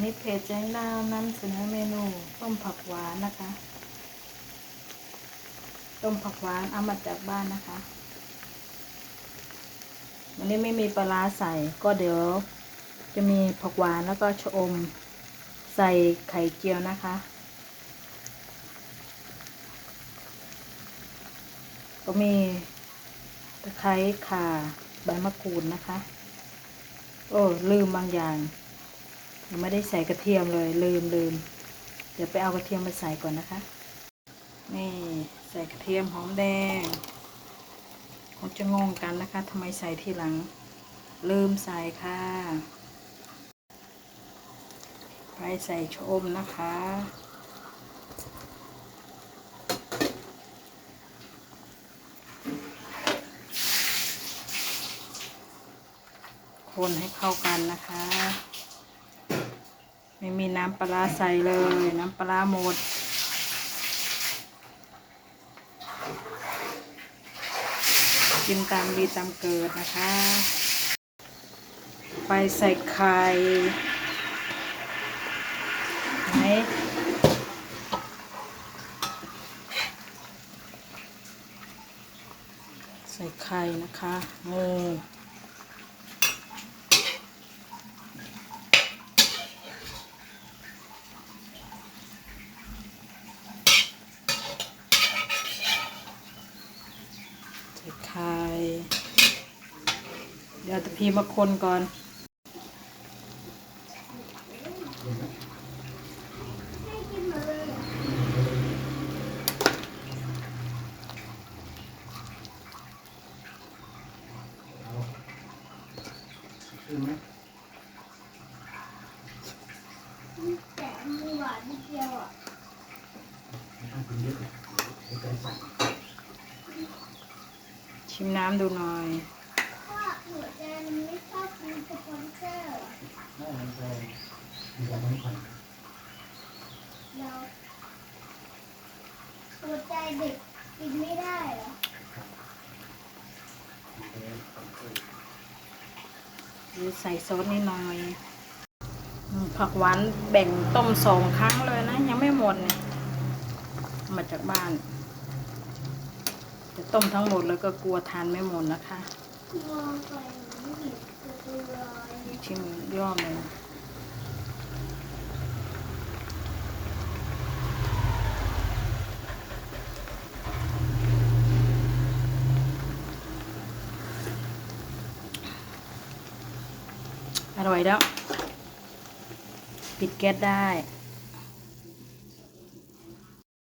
นี่เพจแจ้งดาวนำเสนอเมนูต้มผักหวานนะคะ ต้มผักหวานเอามาจากบ้านนะคะ วันนี้ไม่มีปลาใส่ก็เดี๋ยว จะมีผักหวานแล้วก็ชะอม ใส่ไข่เจียวนะคะ ก็มีตะไคร้ข่าใบมะกรูดนะคะ โอ้ลืมบางอย่าง ยังไม่ได้ใส่กระเทียมเลยลืมลืมเดี๋ยวไปเอากระเทียมมาใส่ก่อนนะคะ นี่ใส่กระเทียมหอมแดงคงจะงงกันนะคะทำไมใส่ทีหลัง ลืมใส่ค่ะ ไปใส่ชอมนะคะคนให้เข้ากันนะคะ ไม่มีน้ำปลาใส่เลย น้ำปลาหมด กินตามดีตามเกิดนะคะ ไปใส่ไข่ไหนใส่ไข่นะคะงูใส่ไข่เดี๋ยวตะพีมาคนก่อนนไหมแต่มีหวานนิดเดียวอะไม่ต้องกินเยอะเดี๋ยวใจสั่นชิมน้ำดูหน่อย หัวใจมันไม่ชอบกินสปอนเซอร์ได้มันแพงมีการน้ำผ่อนเราหัวใจเด็กกินไม่ได้เหรอใส่ซอสนิดหน่อยผักหวานแบ่งต้มสองครั้งเลยนะ ยังไม่หมดเนี่ยมาจากบ้าน จะต้มทั้งหมดแล้วก็กลัวทานไม่หมดนะคะ มองไปไม่เห็นตัวลอยชิมย่อมเลยอร่อยแล้ว ปิดแก๊สได้